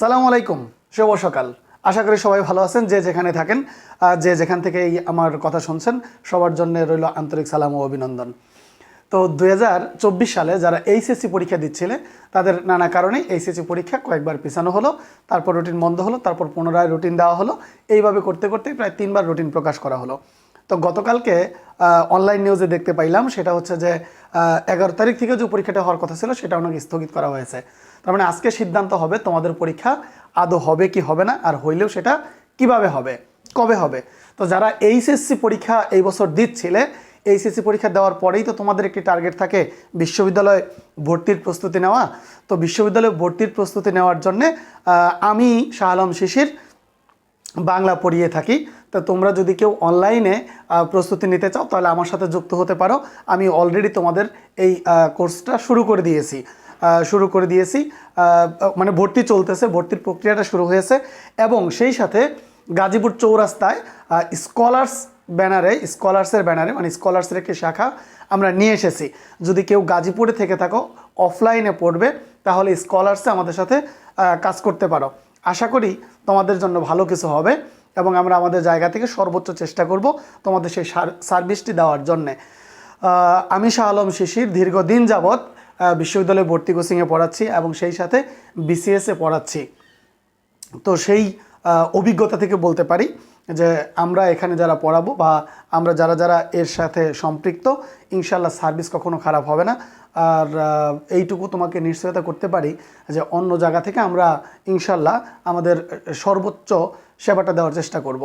সালামু আলাইকুম, শুভ সকাল। আশা করি সবাই ভালো আছেন, যে যেখানে থাকেন যে যেখান থেকে এই আমার কথা শুনছেন, সবার জন্য রইল আন্তরিক সালাম ও অভিনন্দন। তো দু হাজার চব্বিশ সালে যারা এইচএসসি পরীক্ষা দিচ্ছিলে, তাদের নানা কারণে এইচএসসি পরীক্ষা কয়েকবার পিছানো হলো, তারপর রুটিন বন্ধ হলো, তারপর পুনরায় রুটিন দেওয়া হলো। এইভাবে করতে করতে প্রায় তিনবার রুটিন প্রকাশ করা হলো। তো গতকালকে অনলাইন নিউজে দেখতে পাইলাম, সেটা হচ্ছে যে এগারো তারিখ থেকে যে পরীক্ষাটা হওয়ার কথা ছিল, সেটা অনেক স্থগিত করা হয়েছে। তার মানে আজকে সিদ্ধান্ত হবে তোমাদের পরীক্ষা, আদৌ হবে কি হবে না, আর হইলেও সেটা কীভাবে হবে, কবে হবে। তো যারা এইচএসসি পরীক্ষা এই বছর দিচ্ছিলে, এইচএসসি পরীক্ষা দেওয়ার পরেই তো তোমাদের একটি টার্গেট থাকে বিশ্ববিদ্যালয়ে ভর্তির প্রস্তুতি নেওয়া। তো বিশ্ববিদ্যালয়ে ভর্তির প্রস্তুতি নেওয়ার জন্যে আমি শাহ আলম শিশির বাংলা পড়িয়ে থাকি। তো তোমরা যদি কেউ অনলাইনে প্রস্তুতি নিতে চাও, তাহলে আমার সাথে যুক্ত হতে পারো। আমি অলরেডি তোমাদের এই কোর্সটা শুরু করে দিয়েছি। শুরু করে দিয়েছি। মানে ভর্তি চলতেছে, ভর্তির প্রক্রিয়াটা শুরু হয়েছে। এবং সেই সাথে গাজীপুর চৌরাস্তায় স্কলার্স ব্যানারে স্কলার্সের ব্যানারে মানে স্কলার্সের একটি শাখা আমরা নিয়ে এসেছি। যদি কেউ গাজীপুরে থেকে থাকো অফলাইনে পড়বে, তাহলে স্কলার্সে আমাদের সাথে কাজ করতে পারো। আশা করি তোমাদের জন্য ভালো কিছু হবে এবং আমরা আমাদের জায়গা থেকে সর্বোচ্চ চেষ্টা করব তোমাদের সেই সার- সার্ভিসটি দেওয়ার জন্যে। আমি শাহ আলম শিশির দীর্ঘদিন যাবৎ বিশ্ববিদ্যালয়ে ভর্তি কোচিংয়ে পড়াচ্ছি এবং সেই সাথে বিসিএসে পড়াচ্ছি। তো সেই অভিজ্ঞতা থেকে বলতে পারি যে আমরা এখানে যারা পড়াবো বা আমরা যারা যারা এর সাথে সম্পৃক্ত ইনশাল্লাহ সার্ভিস কখনো খারাপ হবে না। আর এইটুকু তোমাকে নিশ্চয়তা করতে পারি যে অন্য জায়গা থেকে আমরা ইনশাল্লাহ আমাদের সর্বোচ্চ সেবাটা দেওয়ার চেষ্টা করব।